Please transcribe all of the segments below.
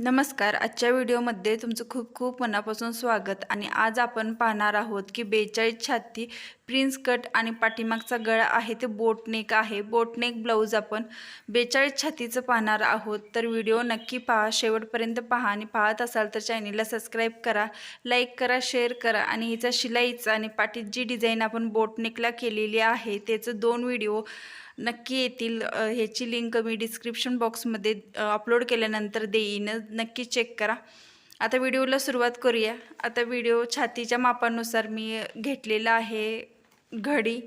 नमस्कार. आजच्या व्हिडिओमध्ये तुमचं खूप खूप मनापासून स्वागत आणि आज आपण पाहणार आहोत की बेचाळीस छाती प्रिन्स कट आणि पाठीमागचा गळा आहे ते बोटनेक आहे. बोटनेक ब्लाऊज आपण बेचाळीस छातीचं पाहणार आहोत. तर व्हिडिओ नक्की पहा शेवटपर्यंत पहा आणि पाहत असाल तर चॅनेलला सबस्क्राईब करा लाईक करा शेअर करा आणि हिचा शिलाईचा आणि पाठीत जी डिझाईन आपण बोटनेकला केलेली आहे त्याचं दोन व्हिडिओ नक्की येतील. ह्याची लिंक मी डिस्क्रिप्शन बॉक्समध्ये अपलोड केल्यानंतर देईन. नक्की चेक करा. आता व्हिडिओला सुरुवात करूया. आता व्हिडिओ छातीच्या मापानुसार मी घेतलेला आहे घडी.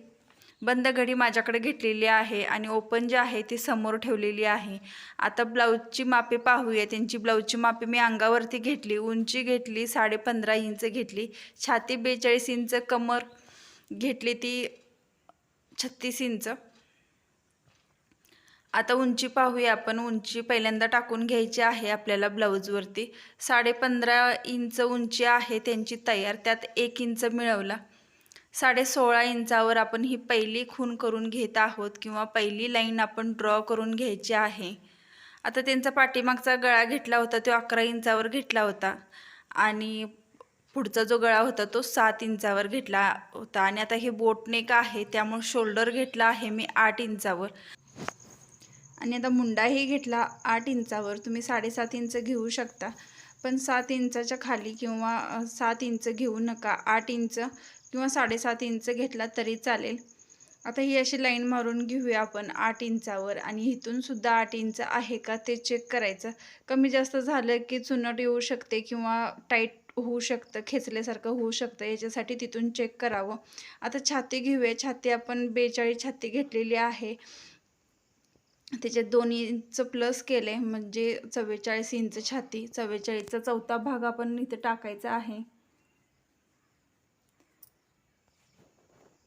बंद घडी माझ्याकडे घेतलेली आहे आणि ओपन जे आहे ती समोर ठेवलेली आहे. आता ब्लाऊजची मापे पाहूया. त्यांची ब्लाऊजची मापे मी अंगावरती घेतली उंची घेतली साडे पंधरा इंच घेतली छाती बेचाळीस इंच कमर घेतली ती छत्तीस इंच. आता उंची पाहूया आपण. उंची पहिल्यांदा टाकून घ्यायची आहे आपल्याला ब्लाऊजवरती साडे पंधरा इंच उंची आहे त्यांची तयार. त्यात एक इंच मिळवला. साडे सोळा इंचावर आपण ही पहिली खून करून घेत आहोत किंवा पहिली लाईन आपण ड्रॉ करून घ्यायची आहे. आता त्यांचा पाठीमागचा गळा घेतला होता तो अकरा इंचावर घेतला होता. आणि पुढचा जो गळा होता तो सात इंचावर घेतला होता. आणि आता हे बोटनेक आहे त्यामुळे शोल्डर घेतला आहे मी आठ इंचावर. आणि आता मुंडाही घेतला आठ इंचावर. तुम्ही साडेसात इंच घेऊ शकता. पण सात इंचाच्या खाली किंवा सात इंच घेऊ नका. आठ इंच किंवा साडेसात इंच घेतला तरी चालेल. आता ही अशी लाईन मारून घेऊया आपण आठ इंचावर. आणि इथून सुद्धा आठ इंच आहे का ते चेक करायचं. कमी जास्त झालं की चुनट येऊ शकते किंवा टाईट होऊ शकतं खेचल्यासारखं होऊ शकतं. याच्यासाठी तिथून चेक करावं. आता छाती घेऊया. छाती आपण बेचाळीस छाती घेतलेली आहे. त्याच्यात दोन प्लस केले म्हणजे चव्वेचाळीस इंच छाती चव्वेचाळीसचा चौथा भाग आपण इथं टाकायचा आहे.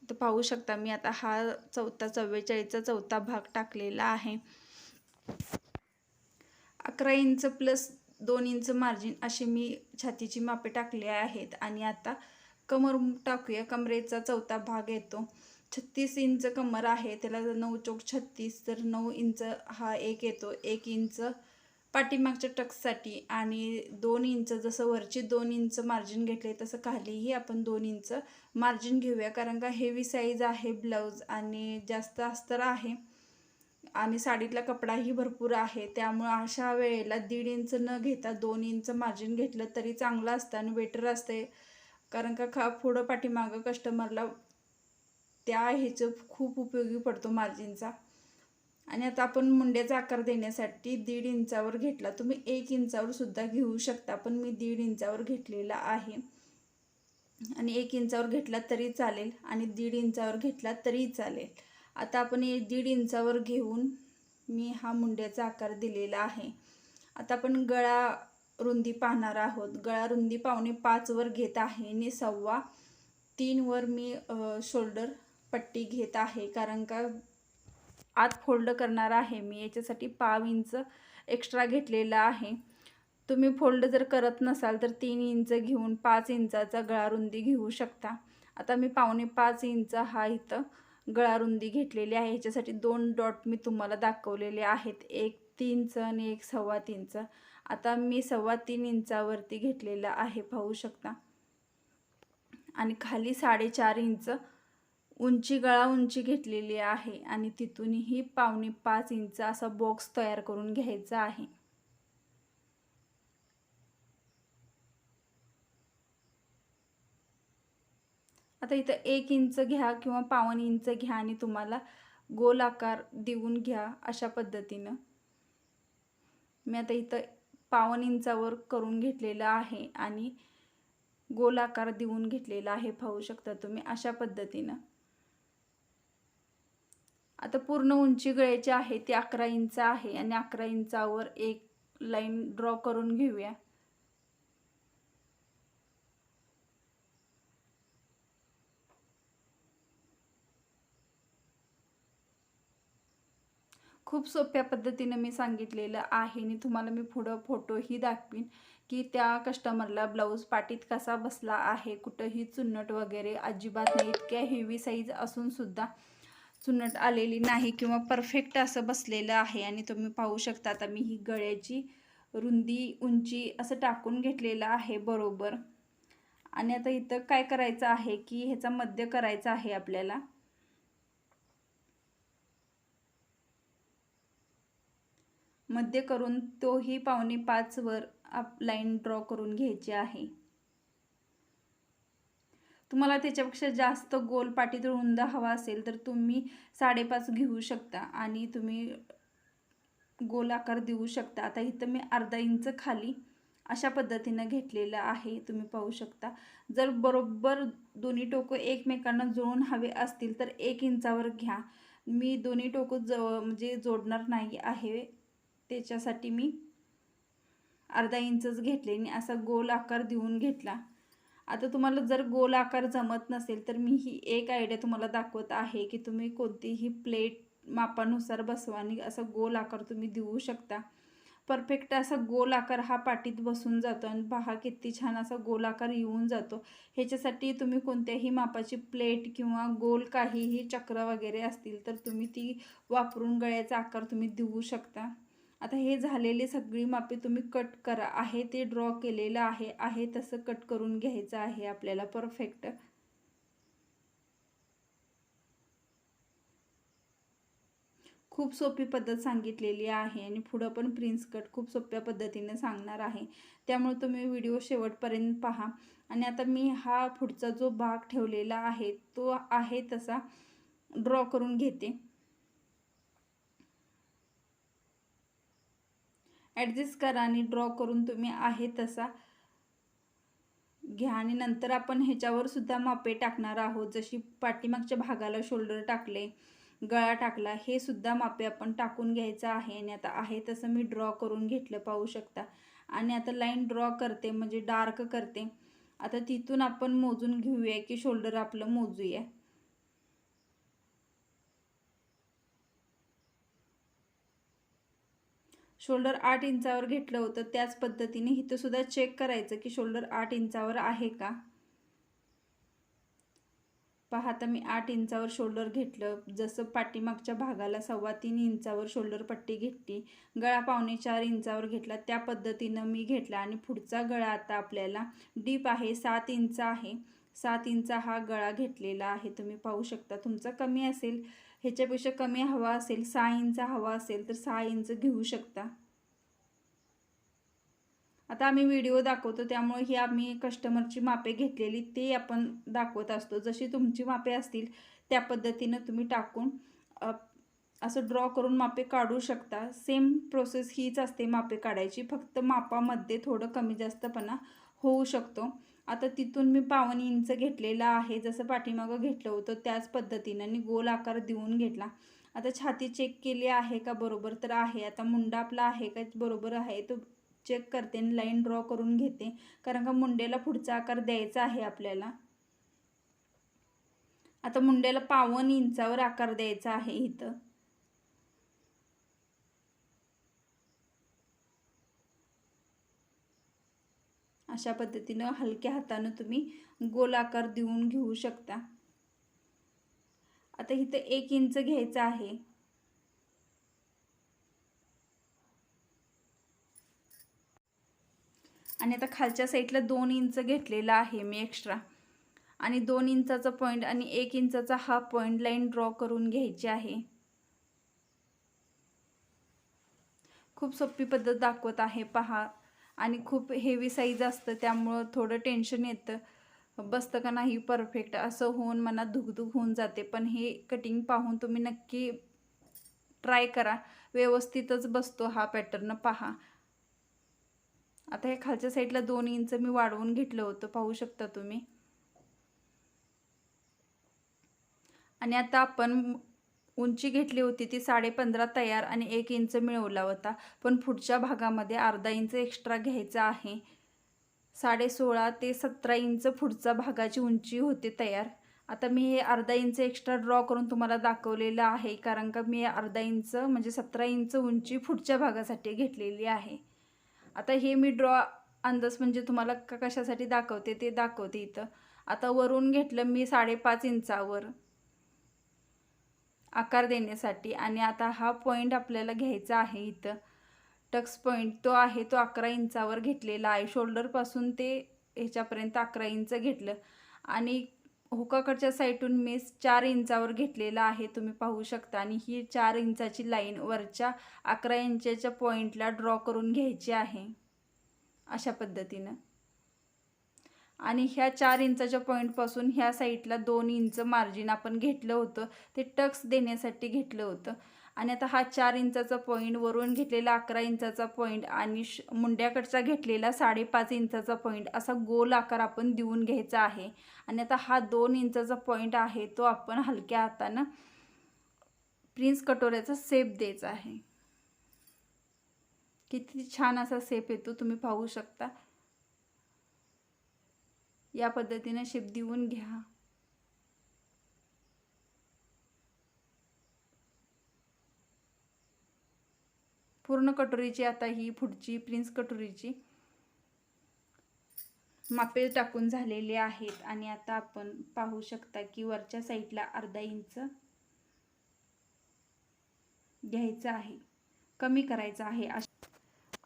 तर पाहू शकता मी आता हा चौथा चव्वेचाळीसचा चौथा भाग टाकलेला आहे. अकरा इंच प्लस दोन इंच मार्जिन अशी मी छातीची मापे टाकली आहेत. आणि आता कमर टाकूया. कमरेचा चौथा भाग येतो. छत्तीस इंच कमर आहे त्याला जर नऊ चौक छत्तीस तर नऊ इंच हा एक येतो. एक इंच पाठीमागच्या टक्ससाठी आणि दोन इंच जसं वरची दोन इंच मार्जिन घेतले तसं खालीही आपण दोन इंच मार्जिन घेऊया. कारण का हेवी साईज आहे ब्लाऊज आणि जास्त अस्तर आहे आणि साडीतला कपडाही भरपूर आहे. त्यामुळं अशा वेळेला दीड इंच न घेता दोन इंच मार्जिन घेतलं तरी चांगलं असतं आणि बेटर असते. कारण का खा पुढं पाठीमागं कस्टमरला त्या ह्याचं खूप उपयोगी पडतो मार्जिनचा. आणि आता आपण मुंड्याचा आकार देण्यासाठी दीड इंचावर घेतला. तुम्ही एक इंचावर सुद्धा घेऊ शकता पण मी दीड इंचावर घेतलेला आहे. आणि एक इंचावर घेतला तरी चालेल आणि दीड इंचावर घेतला तरी चालेल. आता आपण दीड इंचावर घेऊन मी हा मुंड्याचा आकार दिलेला आहे. आता आपण गळा रुंदी पाहणार आहोत. गळा रुंदी पावणे पाचवर घेत आहे आणि सव्वा तीनवर मी शोल्डर पट्टी घेत आहे. कारण का आत फोल्ड करणार आहे. मी याच्यासाठी पाव इंच एक्स्ट्रा घेतलेला आहे. तुम्ही फोल्ड जर करत नसाल तर तीन इंच घेऊन पाच इंचाचा गळा रुंदी घेऊ शकता. आता मी पावणे पाच इंच हा इथं गळा रुंदी घेतलेली आहे. ह्याच्यासाठी दोन डॉट मी तुम्हाला दाखवलेले आहेत. एक तीनचं आणि एक सव्वा तीनचं आता मी सव्वा तीन इंचावरती घेतलेला आहे. पाहू शकता. आणि खाली साडेचार इंच उंची गळा उंची घेतलेली आहे आणि तिथूनही पावणे पाच इंच असा बॉक्स तयार करून घ्यायचा आहे. आता इथं एक इंच घ्या किंवा पावन इंच घ्या आणि तुम्हाला गोल आकार देऊन घ्या अशा पद्धतीनं. मी आता इथं पावन इंचावर करून घेतलेलं आहे आणि गोल आकार देऊन घेतलेला आहे. पाहू शकता तुम्ही अशा पद्धतीनं. आता पूर्ण उंची गळ्याची आहे ती अकरा इंच आहे आणि अकरा इंचावर एक लाईन ड्रॉ करून घेऊया. खूप सोप्या पद्धतीनं मी सांगितलेलं आहे आणि तुम्हाला मी पुढं फोटोही दाखवीन की त्या कस्टमरला ब्लाऊज पाटीत कसा बसला आहे कुठंही चुन्नट वगैरे अजिबात नाही इतक्या हेवी साईज असूनसुद्धा चुनट आलेली नाही किंवा परफेक्ट असं बसलेलं आहे आणि तुम्ही पाहू शकता आता मी ही गळ्याची रुंदी उंची असं टाकून घेतलेलं आहे बरोबर. आणि आता इथं काय करायचं आहे की ह्याचा मध्य करायचा आहे आपल्याला. मध्य करून तोही पावणे पाचवर आप लाईन ड्रॉ करून घ्यायची आहे. तुम्हाला त्याच्यापेक्षा जास्त गोल पाटीत रुंद हवा असेल तर तुम्ही साडेपाच घेऊ शकता आणि तुम्ही गोल आकार देऊ शकता. आता इथं मी अर्धा इंच खाली अशा पद्धतीनं घेतलेलं आहे तुम्ही पाहू शकता. जर बरोबर दोन्ही टोकं एकमेकांना जुळून हवे असतील तर एक इंचावर घ्या. मी दोन्ही टोकं ज म्हणजे जोडणार नाही आहे त्याच्यासाठी मी अर्धा इंचच घेतले आणि असा गोल आकार देऊन घेतला. आता तुम्हाला जर गोल आकार जमत नसेल तर मी ही एक आयडिया तुम्हाला दाखवत आहे की तुम्ही कोणतीही प्लेट मापानुसार बसवा आणि असा गोल आकार तुम्ही देऊ शकता. परफेक्ट असा गोल आकार हा पाटीत बसून जातो आणि पहा किती छान असा गोल आकार येऊन जातो. ह्याच्यासाठी तुम्ही कोणत्याही मापाची प्लेट किंवा गोल काहीही चक्र वगैरे असतील तर तुम्ही ती वापरून गळ्याचा आकार तुम्ही देऊ शकता. आता हे झालेले सगळी मापे तुम्ही कट करा. आहे ते ड्रॉ केलेलं आहे. आहे तसं कट करून घ्यायचं आहे आपल्याला. परफेक्ट खूप सोपी पद्धत सांगितलेली आहे आणि पुढं पण प्रिन्स कट खूप सोप्या पद्धतीने सांगणार आहे. त्यामुळे तुम्ही व्हिडिओ शेवटपर्यंत पहा. आणि आता मी हा पुढचा जो भाग ठेवलेला आहे तो आहे तसा ड्रॉ करून घेते. ॲडजस्ट करा आणि ड्रॉ करून तुम्ही आहे तसा. घ्या आणि नंतर आपण ह्याच्यावर सुद्धा मापे टाकणार आहोत. जशी पाठीमागच्या भागाला शोल्डर टाकले गळा टाकला हे सुद्धा मापे आपण टाकून घ्यायचं आहे आणि आता आहे तसं मी ड्रॉ करून घेतलं पाहू शकता. आणि आता लाईन ड्रॉ करते म्हणजे डार्क करते. आता तिथून आपण मोजून घेऊया की शोल्डर आपलं मोजूया. शोल्डर आठ इंचावर घेतलं होतं. त्याच पद्धतीने इथंसुद्धा चेक करायचं की शोल्डर आठ इंचावर आहे का? पहा आता मी आठ इंचावर शोल्डर घेतलं. जसं पाठीमागच्या भागाला सव्वा तीन इंचावर शोल्डर पट्टी घेतली गळा पावणे चार इंचावर घेतला त्या पद्धतीनं मी घेतला. आणि पुढचा गळा आता आपल्याला डीप आहे सात इंच आहे. सात इंचा हा गळा घेतलेला आहे. तुम्ही पाहू शकता तुमचा कमी असेल ह्याच्यापेक्षा कमी हवा असेल सहा इंच हवा असेल तर सहा इंच घेऊ शकता. आता आम्ही व्हिडिओ दाखवतो त्यामुळे ही आम्ही कस्टमरची मापे घेतलेली ते आपण दाखवत असतो. जशी तुमची मापे असतील त्या पद्धतीनं तुम्ही टाकून असं ड्रॉ करून मापे काढू शकता. सेम प्रोसेस हीच असते मापे काढायची. फक्त मापामध्ये थोडं कमी जास्तपणा होऊ शकतो. आता तिथून मी पावन इंच घेतलेला आहे. जसं पाठीमागं घेतलं होतं त्याच पद्धतीनं आणि गोल आकार देऊन घेतला. आता छाती चेक केली आहे का? बरोबर तर आहे. आता मुंडा आपला आहे का? बरोबर आहे. तो चेक करते आणि लाईन ड्रॉ करून घेते. कारण का मुंडेला पुढचा आकार द्यायचा आहे आपल्याला. आता मुंड्याला पावन इंचावर आकार द्यायचा आहे इथं. अशा पद्धतीनं हलक्या हातानं तुम्ही गोल आकार देऊन घेऊ शकता. आता इथं एक इंच घ्यायचं आहे. आणि आता खालच्या साईडला दोन इंच घेतलेला आहे मी एक्स्ट्रा आणि दोन इंचाचा पॉईंट आणि एक इंचाचा हा पॉईंट लाईन ड्रॉ करून घ्यायची आहे. खूप सोपी पद्धत दाखवत आहे पहा. आणि खूप हेवी साईज असतं त्यामुळं थोडं टेन्शन येतं. बसतं का नाही परफेक्ट असं होऊन मनात धुकधुक होऊन जाते. पण हे कटिंग पाहून तुम्ही नक्की ट्राय करा. व्यवस्थितच बसतो हा पॅटर्न पहा. आता हे खालच्या साईडला दोन इंच मी वाढवून घेतलं होतं पाहू शकता तुम्ही. आणि आता आपण उंची घेतली होती ती साडे पंधरा तयार आणि एक इंच मिळवला होता. पण पुढच्या भागामध्ये अर्धा इंच एक्स्ट्रा घ्यायचा आहे. साडे सोळा ते सतरा इंच पुढचा भागाची उंची होते तयार. आता मी हे अर्धा इंच एक्स्ट्रा ड्रॉ करून तुम्हाला दाखवलेलं आहे कारण का मी अर्धा इंच म्हणजे सतरा इंच उंची पुढच्या भागासाठी घेतलेली आहे. आता हे मी ड्रॉ अंदाज म्हणजे तुम्हाला कशासाठी दाखवते ते दाखवते इथं. आता वरून घेतलं मी साडेपाच इंचावर. आकार देण्यासाठी. आणि आता हा पॉईंट आपल्याला घ्यायचा आहे इथं. टक्स पॉईंट तो आहे तो अकरा इंचावर घेतलेला आहे. शोल्डरपासून ते ह्याच्यापर्यंत अकरा इंच घेतलं. आणि हुकाकडच्या साईडून मी चार इंचावर घेतलेला आहे तुम्ही पाहू शकता. आणि ही चार इंचाची लाईन वरच्या अकरा इंचाच्या पॉईंटला ड्रॉ करून घ्यायची आहे. अशा पद्धतीनं. आणि ह्या चार इंचाच्या पॉईंटपासून ह्या साईडला दोन इंच मार्जिन आपण घेतलं होतं. ते टक्स देण्यासाठी घेतलं होतं. आणि आता हा चार इंचाचा पॉईंट वरून घेतलेला अकरा इंचाचा पॉईंट आणि श मुंड्याकडचा घेतलेला साडेपाच इंचाचा पॉईंट असा गोल आकार आपण देऊन घ्यायचा आहे. आणि आता हा दोन इंचाचा पॉईंट आहे तो आपण हलक्या हातानं प्रिन्स कटोऱ्याचा सेप द्यायचा आहे. किती छान असा सेप येतो तुम्ही पाहू शकता. या पद्धतीने शेप देऊन घ्या. पूर्ण कटोरीची आता ही पुढची प्रिन्स कटोरीची मापे टाकून झालेले आहेत आणि आता आपण पाहू शकता की वरच्या साईडला अर्धा इंच घ्यायचं आहे. कमी करायचं आहे.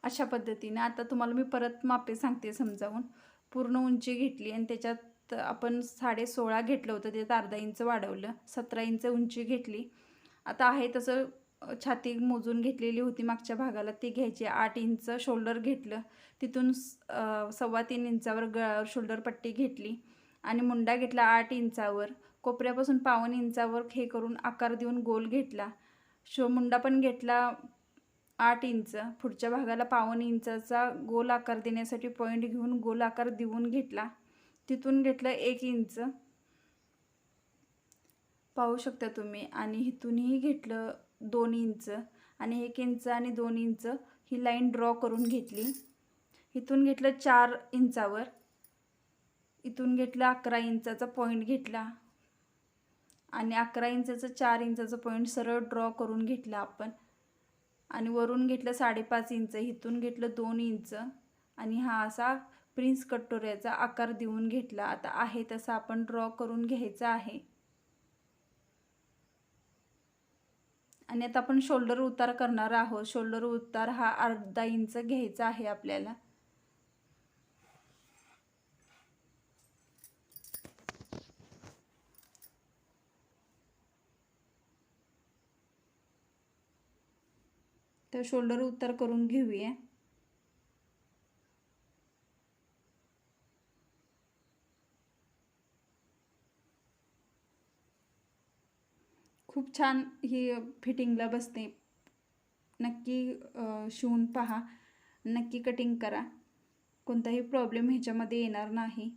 अशा पद्धतीने आता तुम्हाला मी परत मापे सांगते समजावून. पूर्ण उंची घेतली आणि त्याच्यात आपण साडे सोळा घेतलं होतं त्याच्यात अर्धा इंच वाढवलं सतरा इंच उंची घेतली. आता आहे तसं छाती मोजून घेतलेली होती मागच्या भागाला ती घ्यायची आठ इंच शोल्डर घेतलं. तिथून सव्वा तीन इंचावर गळावर शोल्डर पट्टी घेतली आणि मुंडा घेतला आठ इंचावर. कोपऱ्यापासून पावन इंचावर हे करून आकार देऊन गोल घेतला. शो मुंडा पण घेतला आठ इंच पुढच्या भागाला पावन इंचाचा गोल आकार देण्यासाठी पॉईंट घेऊन गोल आकार देऊन घेतला. तिथून घेतलं एक इंच. पाहू शकता तुम्ही आणि इथूनही घेतलं दोन इंच आणि एक इंच आणि दोन इंच ही लाईन ड्रॉ करून घेतली. इथून घेतलं चार इंचावर. इथून घेतलं अकरा इंचाचा पॉईंट घेतला. आणि अकरा इंचाचं चार इंचाचं पॉईंट सरळ ड्रॉ करून घेतला आपण. आणि वरून घेतलं साडेपाच इंच इथून घेतलं दोन इंच आणि हा असा प्रिन्स कटोऱ्याचा आकार देऊन घेतला. आता आहे तसा आपण ड्रॉ करून घ्यायचा आहे. आणि आता आपण शोल्डर उतार करणार आहोत. शोल्डर उतार हा अर्धा इंच घ्यायचा आहे आपल्याला. तर शोल्डर उतार करून घेऊया. खूप छान ही फिटिंगला बसते. नक्की शिवून पहा. नक्की कटिंग करा. कोणताही प्रॉब्लेम ह्याच्यामध्ये येणार नाही.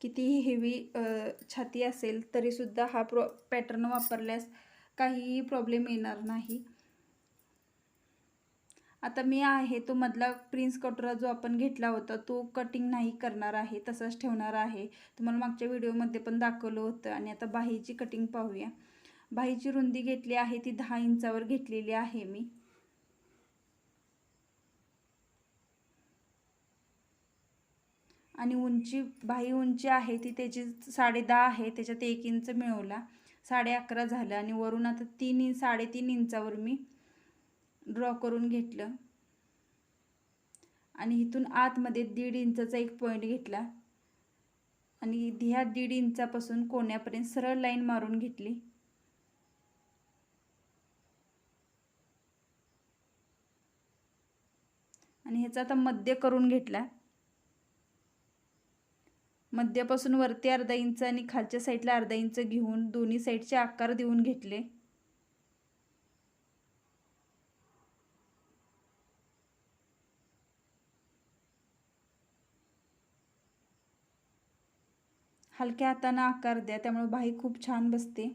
कितीही हेवी छाती असेल तरीसुद्धा हा प्रॉ पॅटर्न वापरल्यास काहीही प्रॉब्लेम येणार नाही. आता मी आहे तो मधला प्रिन्स कटोरा जो आपण घेतला होता तो कटिंग नाही करणार आहे तसाच ठेवणार आहे. तुम्हाला मागच्या व्हिडिओमध्ये पण दाखवलं होतं आणि आता बाहीची कटिंग पाहूया. बाहीची रुंदी घेतली आहे ती दहा इंचावर घेतलेली आहे मी. आणि उंची बाही उंची आहे ती त्याची साडे दहा आहे त्याच्यात एक इंच मिळवला. साडे अकरा झालं आणि वरून आता तीन इंच साडेतीन इंचावर मी ड्रॉ करून घेतलं. आणि इथून आतमध्ये दीड इंचाचा एक पॉईंट घेतला. आणि ह्या दीड इंचापासून कोण्यापर्यंत सरळ लाईन मारून घेतली. आणि ह्याचा आता मध्य करून घेतला. मध्यापासून वरती अर्धा इंच आणि खालच्या साईडला अर्धा इंच घेऊन दोन्ही साईडचे आकार देऊन घेतले. हलक्या हातानं आकार द्या त्यामुळे बाही खूप छान बसते.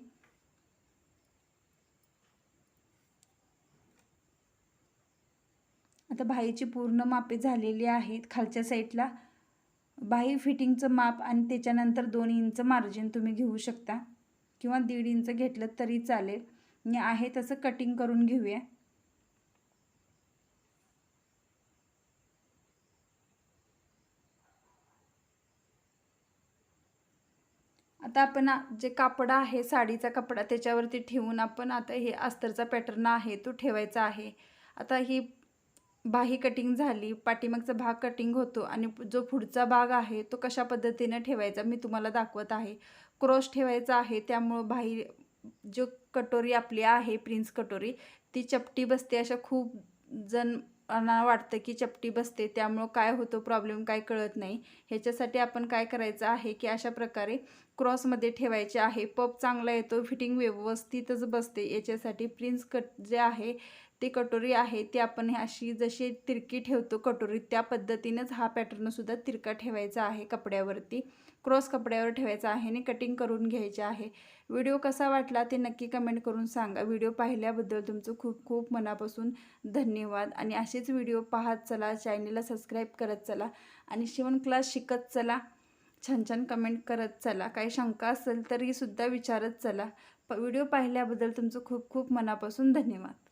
आता बाहीची पूर्ण मापे झालेली आहेत खालच्या साईडला बाही फिटिंगचं माप आणि त्याच्यानंतर दोन इंच मार्जिन तुम्ही घेऊ शकता. किंवा दीड इंच घेतलं तरी चालेल. मी आहे तसं कटिंग करून घेऊया. आता आपण जे कापड आहे साडीचा कपडा त्याच्यावरती ठेवून आपण आता हे अस्तरचा पॅटर्न आहे तो ठेवायचा आहे. आता ही बाही कटिंग झाली पाठीमागचा भाग कटिंग होतो आणि जो पुढचा भाग आहे तो कशा पद्धतीने ठेवायचा मी तुम्हाला दाखवत आहे. क्रॉस ठेवायचा आहे त्यामुळं बाही जो कटोरी आपली आहे प्रिन्स कटोरी ती चपटी बसते. अशा खूप जणांना वाटतं की चपटी बसते त्यामुळं काय होतं प्रॉब्लेम काय कळत नाही. ह्याच्यासाठी आपण काय करायचं आहे की अशा प्रकारे क्रॉसमध्ये ठेवायचे आहे. पप चांगला येतो फिटिंग व्यवस्थितच बसते. याच्यासाठी प्रिन्स कट जे आहे ती कटोरी आहे ती आपण हे अशी जशी तिरकी ठेवतो कटोरी त्या पद्धतीनेच हा पॅटर्नसुद्धा तिरका ठेवायचा आहे कपड्यावरती. क्रॉस कपड्यावर ठेवायचा आहे आणि कटिंग करून घ्यायचे आहे. व्हिडिओ कसा वाटला ते नक्की कमेंट करून सांगा. व्हिडिओ पाहिल्याबद्दल तुमचं खूप खूप मनापासून धन्यवाद. आणि असेच व्हिडिओ पाहत चला चॅनलला सबस्क्राईब करत चला आणि शिवण क्लास शिकत चला. छान छान कमेंट करत चला. काही शंका असेल तरीसुद्धा विचारत चला. प व्हिडिओ पाहिल्याबद्दल तुमचं खूप खूप मनापासून धन्यवाद.